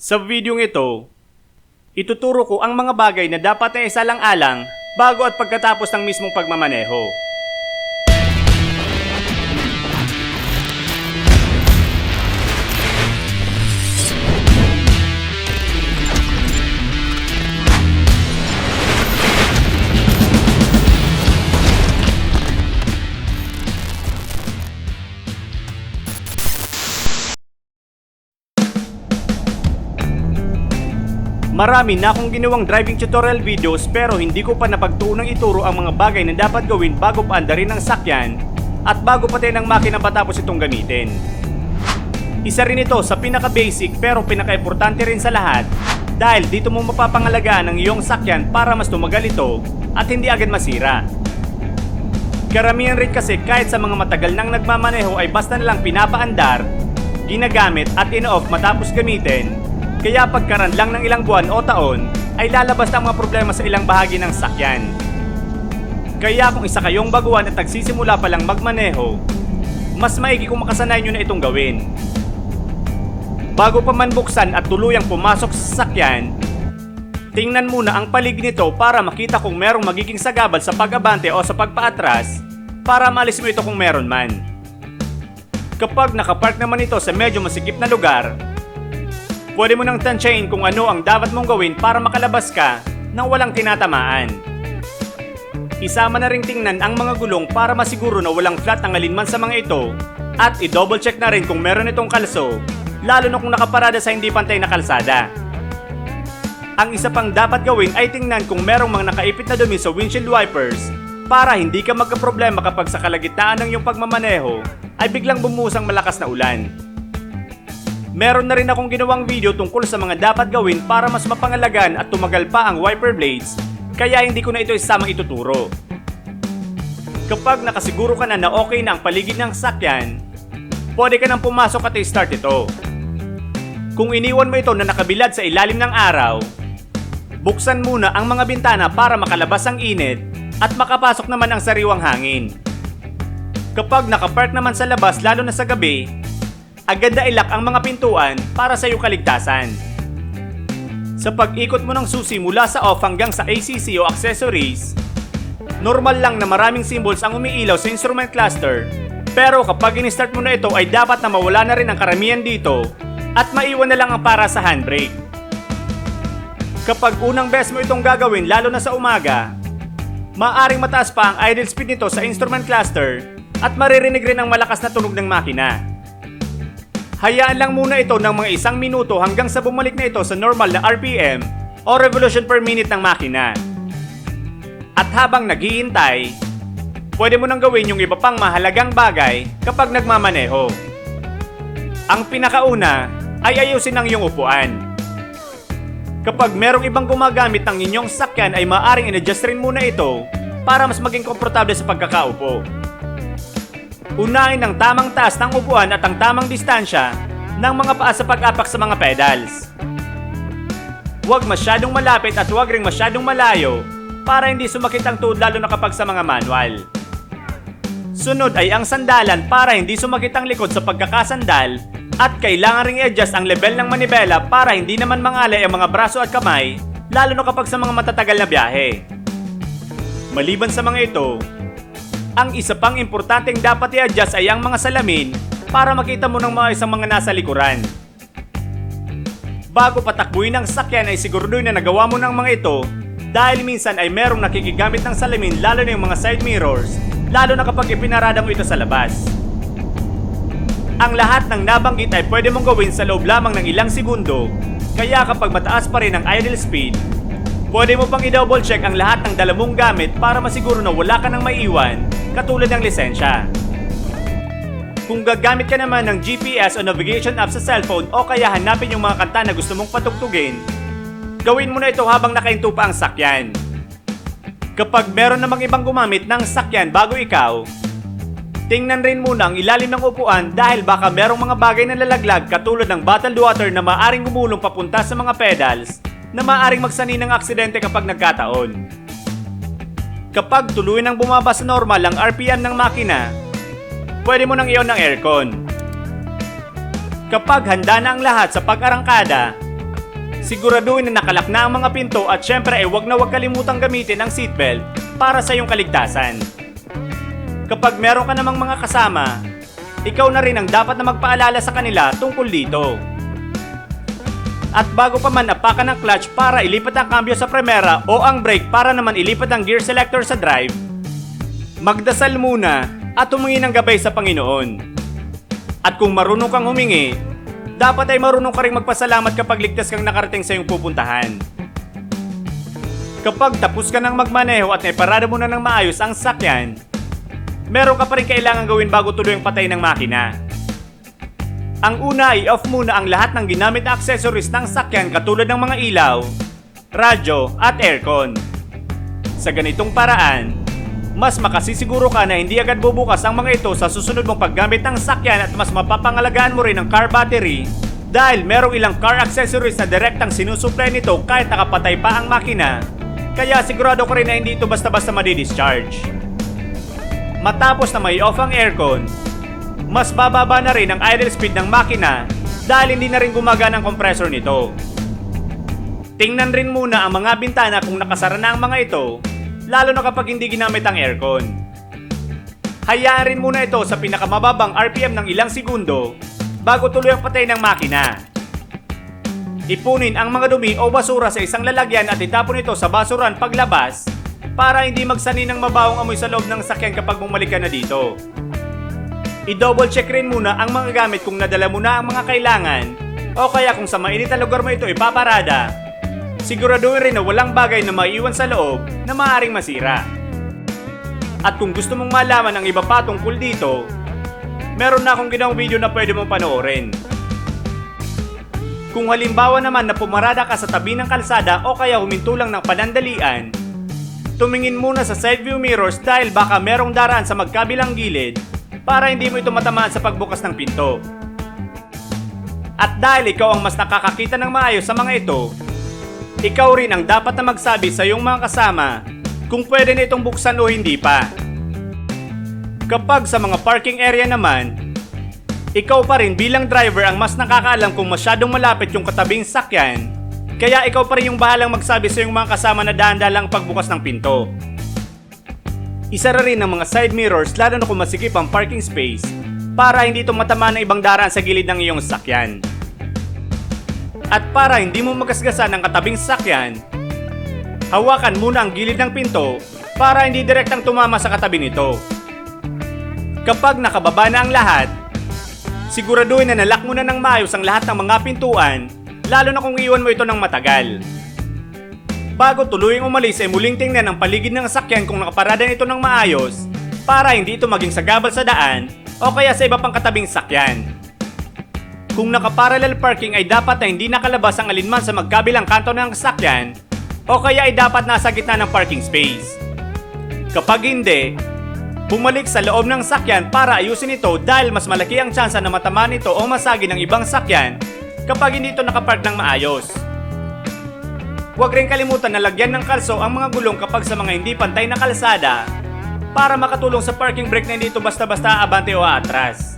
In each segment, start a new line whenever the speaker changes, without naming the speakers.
Sa videong ito, ituturo ko ang mga bagay na dapat na isalang-alang bago at pagkatapos ng mismong pagmamaneho. Marami na akong ginawang driving tutorial videos pero hindi ko pa napagtuunang ituro ang mga bagay na dapat gawin bago paandarin ng sakyan at bago pati ng makina patapos itong gamitin. Isa rin ito sa pinaka-basic pero pinaka-importante rin sa lahat dahil dito mo mapapangalagaan ang iyong sakyan para mas tumagal ito at hindi agad masira. Karamihan rin kasi kahit sa mga matagal nang nagmamaneho ay basta nilang pinapaandar, ginagamit at in-off matapos gamitin kaya pagkaran lang ng ilang buwan o taon, ay lalabas ang mga problema sa ilang bahagi ng sakyan. Kaya kung isa kayong baguhan at nagsisimula pa lang magmaneho, mas maigi kung makasanayan nyo na itong gawin. Bago pa man buksan at tuluyang pumasok sa sasakyan, tingnan muna ang paligid nito para makita kung merong magiging sagabal sa pag-abante o sa pagpaatras para maalis mo ito kung meron man. Kapag nakapark naman ito sa medyo masikip na lugar, pwede mo nang tansyain kung ano ang dapat mong gawin para makalabas ka nang walang tinatamaan. Isama na ring tingnan ang mga gulong para masiguro na walang flat ang alinman sa mga ito at i-double check na rin kung meron itong kalso lalo na kung nakaparada sa hindi pantay na kalsada. Ang isa pang dapat gawin ay tingnan kung merong mga nakaipit na dumi sa windshield wipers para hindi ka magkaproblema kapag sa kalagitnaan ng iyong pagmamaneho ay biglang bumusang malakas na ulan. Meron na rin akong ginawang video tungkol sa mga dapat gawin para mas mapangalagan at tumagal pa ang wiper blades, kaya hindi ko na ito isamang ituturo. Kapag nakasiguro ka na na okay na ang paligid ng sakyan, pwede ka nang pumasok at i-start ito. Kung iniwan mo ito na nakabilad sa ilalim ng araw, buksan muna ang mga bintana para makalabas ang init at makapasok naman ang sariwang hangin. Kapag nakapark naman sa labas lalo na sa gabi, agad na ilak ang mga pintuan para sa iyong kaligtasan. Sa pag-ikot mo ng susi mula sa off hanggang sa ACC o accessories, normal lang na maraming symbols ang umiilaw sa instrument cluster, pero kapag in-start mo na ito ay dapat na mawala na rin ang karamihan dito at maiwan na lang ang para sa handbrake. Kapag unang best mo itong gagawin lalo na sa umaga, maaring mataas pa ang idle speed nito sa instrument cluster at maririnig rin ang malakas na tunog ng makina. Hayaan lang muna ito ng mga isang minuto hanggang sa bumalik na ito sa normal na RPM o revolution per minute ng makina. At habang naghihintay, pwede mo nang gawin yung iba pang mahalagang bagay kapag nagmamaneho. Ang pinakauna ay ayusin ang iyong upuan. Kapag merong ibang gumagamit ng inyong sakyan ay maaring in-adjust rin muna ito para mas maging komportable sa pagkakaupo. Unahin ang tamang taas ng upuan at ang tamang distansya ng mga paa sa pag-apak sa mga pedals. Huwag masyadong malapit at huwag ring masyadong malayo para hindi sumakit ang tuhod lalo na kapag sa mga manual. Sunod ay ang sandalan para hindi sumakit ang likod sa pagkakasandal at kailangan ring i-adjust ang level ng manibela para hindi naman mangalay ang mga braso at kamay lalo na kapag sa mga matatagal na biyahe. Maliban sa mga ito, ang isa pang importanteng dapat i-adjust ay ang mga salamin para makita mo ng mga isang mga nasa likuran. Bago patakbuhin ang sakyan ay siguraduhin na nagawa mo ng mga ito dahil minsan ay merong nakikigamit ng salamin lalo na yung mga side mirrors lalo na kapag ipinarada mo ito sa labas. Ang lahat ng nabanggit ay pwede mong gawin sa loob lamang ng ilang segundo kaya kapag mataas pa rin ang idle speed, pwede mo pang i-double check ang lahat ng dala mong gamit para masiguro na wala ka nang maiwan katulad ng lisensya. Kung gagamit ka naman ng GPS o navigation app sa cellphone o kaya hanapin yung mga kanta na gusto mong patugtugin, gawin mo na ito habang nakahinto pa ang sakyan. Kapag meron namang ibang gumamit ng sakyan bago ikaw, tingnan rin muna ang ilalim ng upuan dahil baka merong mga bagay na lalaglag katulad ng bottled water na maaring gumulong papunta sa mga pedals na maaring magsani ng aksidente kapag nagkataon. Kapag tuloy nang bumaba sa normal ang RPM ng makina, pwede mo nang iyon ng aircon. Kapag handa na ang lahat sa pag-arangkada, Siguraduhin na nakalak na ang mga pinto at syempre ay wag na wag kalimutang gamitin ang seatbelt para sa iyong kaligtasan. Kapag meron ka namang mga kasama, ikaw na rin ang dapat na magpaalala sa kanila tungkol dito. At bago pa man apakan ng clutch para ilipat ang cambio sa primera o ang brake para naman ilipat ang gear selector sa drive, magdasal muna at humingi ng gabay sa Panginoon. At kung marunong kang humingi, dapat ay marunong ka rin magpasalamat kapag ligtas kang nakarating sa iyong pupuntahan. Kapag tapos ka ng magmaneho at naiparada mo na ng maayos ang sakyan, meron ka pa rin kailangan gawin bago tuloy ang patay ng makina. Ang una ay off muna ang lahat ng ginamit na accessories ng sakyan katulad ng mga ilaw, radyo at aircon. Sa ganitong paraan, mas makasisiguro ka na hindi agad bubukas ang mga ito sa susunod mong paggamit ng sakyan at mas mapapangalagaan mo rin ang car battery dahil merong ilang car accessories na direktang sinusupply nito kahit nakapatay pa ang makina kaya sigurado ko rin na hindi ito basta-basta madi-discharge. Matapos na may off ang aircon, mas bababa na rin ang idle speed ng makina dahil hindi na rin gumagana ang compressor nito. Tingnan rin muna ang mga bintana kung nakasara na ang mga ito lalo na kapag hindi ginamit ang aircon. Hayaan rin muna ito sa pinakamababang RPM ng ilang segundo bago tuloy ang patay ng makina. Ipunin ang mga dumi o basura sa isang lalagyan at itapon ito sa basuran paglabas para hindi magsani ng mabawang amoy sa loob ng sakyan kapag bumalik ka na dito. I-double check rin muna ang mga gamit kung nadala mo na ang mga kailangan o kaya kung sa mainit na lugar mo ito ipaparada siguraduhin rin na walang bagay na maiiwan sa loob na maaaring masira. At kung gusto mong malaman ang iba pa tungkol dito, meron na akong ginawang video na pwede mong panoorin. Kung halimbawa naman na pumarada ka sa tabi ng kalsada o kaya huminto lang ng panandalian, tumingin muna sa side view mirrors dahil baka merong daraan sa magkabilang gilid para hindi mo ito matamaan sa pagbukas ng pinto. At dahil ikaw ang mas nakakakita ng maayos sa mga ito, ikaw rin ang dapat na magsabi sa iyong mga kasama kung pwede na itong buksan o hindi pa. Kapag sa mga parking area naman, ikaw pa rin bilang driver ang mas nakakaalam kung masyadong malapit yung katabing sakyan, kaya ikaw pa rin yung bahalang magsabi sa iyong mga kasama na dahan-dahan ang pagbukas ng pinto. Isa rin ng mga side mirrors lalo na kung masikip ang parking space para hindi ito matama ng ibang daraan sa gilid ng iyong sakyan. At para hindi mo magasgasan ang katabing sakyan, hawakan muna ang gilid ng pinto para hindi direktang tumama sa katabi nito. Kapag nakababa na ang lahat, siguraduhin na nalak mo na ng maayos ang lahat ng mga pintuan, lalo na kung iwan mo ito ng matagal. Bago tuluyang umalis ay muling tingnan ang paligid ng sakyan kung nakaparada nito ng maayos para hindi ito maging sagabal sa daan o kaya sa iba pang katabing sakyan. Kung nakaparallel parking ay dapat na hindi nakalabas ang alinman sa magkabilang kanto ng sasakyan o kaya ay dapat nasa gitna ng parking space. Kapag hindi, bumalik sa loob ng sakyan para ayusin ito dahil mas malaki ang tsansa na matama nito o masagi ng ibang sakyan kapag hindi ito nakapark ng maayos. Huwag rin kalimutan na lagyan ng kalso ang mga gulong kapag sa mga hindi pantay na kalsada para makatulong sa parking brake na hindi ito basta-basta abante o atras.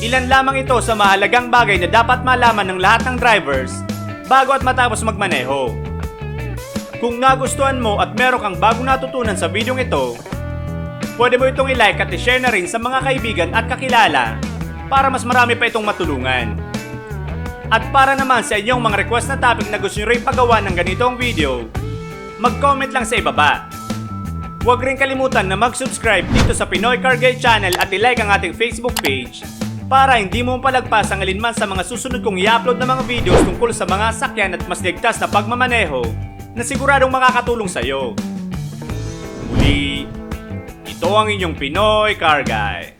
Ilan lamang ito sa mahalagang bagay na dapat malaman ng lahat ng drivers bago at matapos magmaneho. Kung nagustuhan mo at meron kang bagong natutunan sa videong ito, pwede mo itong i-like at i-share na rin sa mga kaibigan at kakilala para mas marami pa itong matulungan. At para naman sa inyong mga request na topic na gusto nyo rin pagawa ng ganitong video, mag-comment lang sa ibaba. Huwag rin kalimutan na mag-subscribe dito sa Pinoy Car Guide channel at i-like ang ating Facebook page para hindi mo palagpas ang alinman sa mga susunod kong i-upload na mga videos tungkol sa mga sakyan at mas ligtas na pagmamaneho na siguradong makakatulong sa iyo. Muli, ito ang inyong Pinoy Car Guy.